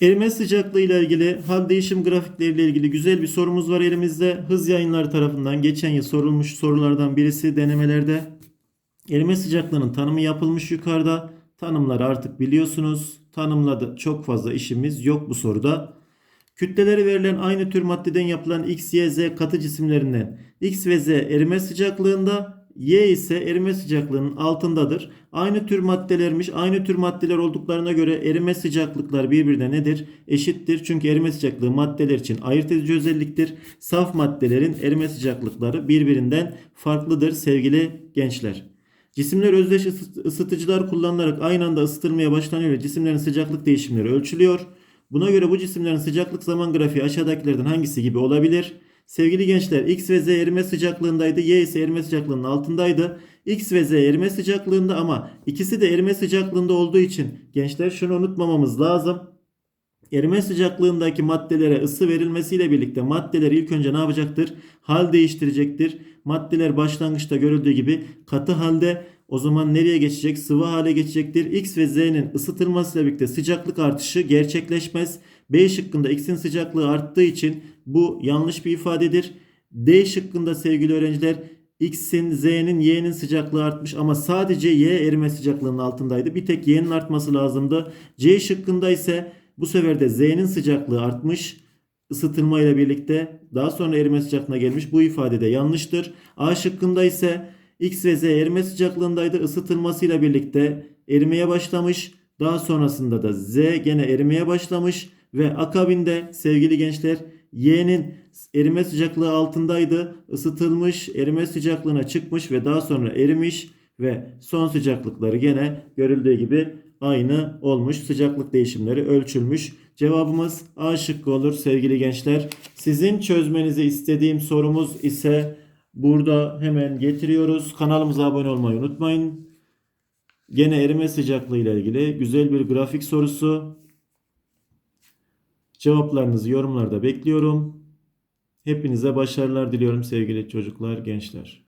Erime sıcaklığı ile ilgili hal değişim grafikleri ile ilgili güzel bir sorumuz var elimizde. Hız yayınları tarafından geçen yıl sorulmuş sorulardan birisi denemelerde. Erime sıcaklığının tanımı yapılmış yukarıda. Tanımları artık biliyorsunuz. Tanımladı çok fazla işimiz yok bu soruda. Kütleleri verilen aynı tür maddeden yapılan X, Y, Z katı cisimlerinden X ve Z erime sıcaklığında Y ise erime sıcaklığının altındadır. Aynı tür maddelermiş. Aynı tür maddeler olduklarına göre erime sıcaklıklar birbirine nedir? Eşittir. Çünkü erime sıcaklığı maddeler için ayırt edici özelliktir. Saf maddelerin erime sıcaklıkları birbirinden farklıdır sevgili gençler. Cisimler özdeş ısı- ısıtıcılar kullanılarak aynı anda ısıtılmaya başlanıyor ve cisimlerin sıcaklık değişimleri ölçülüyor. Buna göre bu cisimlerin sıcaklık zaman grafiği aşağıdakilerden hangisi gibi olabilir? Sevgili gençler X ve Z erime sıcaklığındaydı. Y ise erime sıcaklığının altındaydı. X ve Z erime sıcaklığında ama ikisi de erime sıcaklığında olduğu için gençler şunu unutmamamız lazım. Erime sıcaklığındaki maddelere ısı verilmesiyle birlikte maddeler ilk önce ne yapacaktır? Hal değiştirecektir. Maddeler başlangıçta görüldüğü gibi katı halde o zaman nereye geçecek? Sıvı hale geçecektir. X ve Z'nin ısıtılmasıyla birlikte sıcaklık artışı gerçekleşmez. B şıkkında X'in sıcaklığı arttığı için bu yanlış bir ifadedir. D şıkkında sevgili öğrenciler X'in, Z'nin, Y'nin sıcaklığı artmış ama sadece Y erime sıcaklığının altındaydı. Bir tek Y'nin artması lazımdı. C şıkkında ise bu sefer de Z'nin sıcaklığı artmış ısıtılma ile birlikte daha sonra erime sıcaklığına gelmiş. Bu ifade de yanlıştır. A şıkkında ise X ve Z erime sıcaklığındaydı. Isıtılmasıyla birlikte erimeye başlamış. Daha sonrasında da Z gene erimeye başlamış ve akabinde sevgili gençler Y'nin erime sıcaklığı altındaydı. Isıtılmış, erime sıcaklığına çıkmış ve daha sonra erimiş ve son sıcaklıkları gene görüldüğü gibi aynı olmuş. Sıcaklık değişimleri ölçülmüş. Cevabımız A şıkkı olur sevgili gençler. Sizin çözmenizi istediğim sorumuz ise burada hemen getiriyoruz. Kanalımıza abone olmayı unutmayın. Gene erime sıcaklığı ile ilgili güzel bir grafik sorusu. Cevaplarınızı yorumlarda bekliyorum. Hepinize başarılar diliyorum sevgili çocuklar, gençler.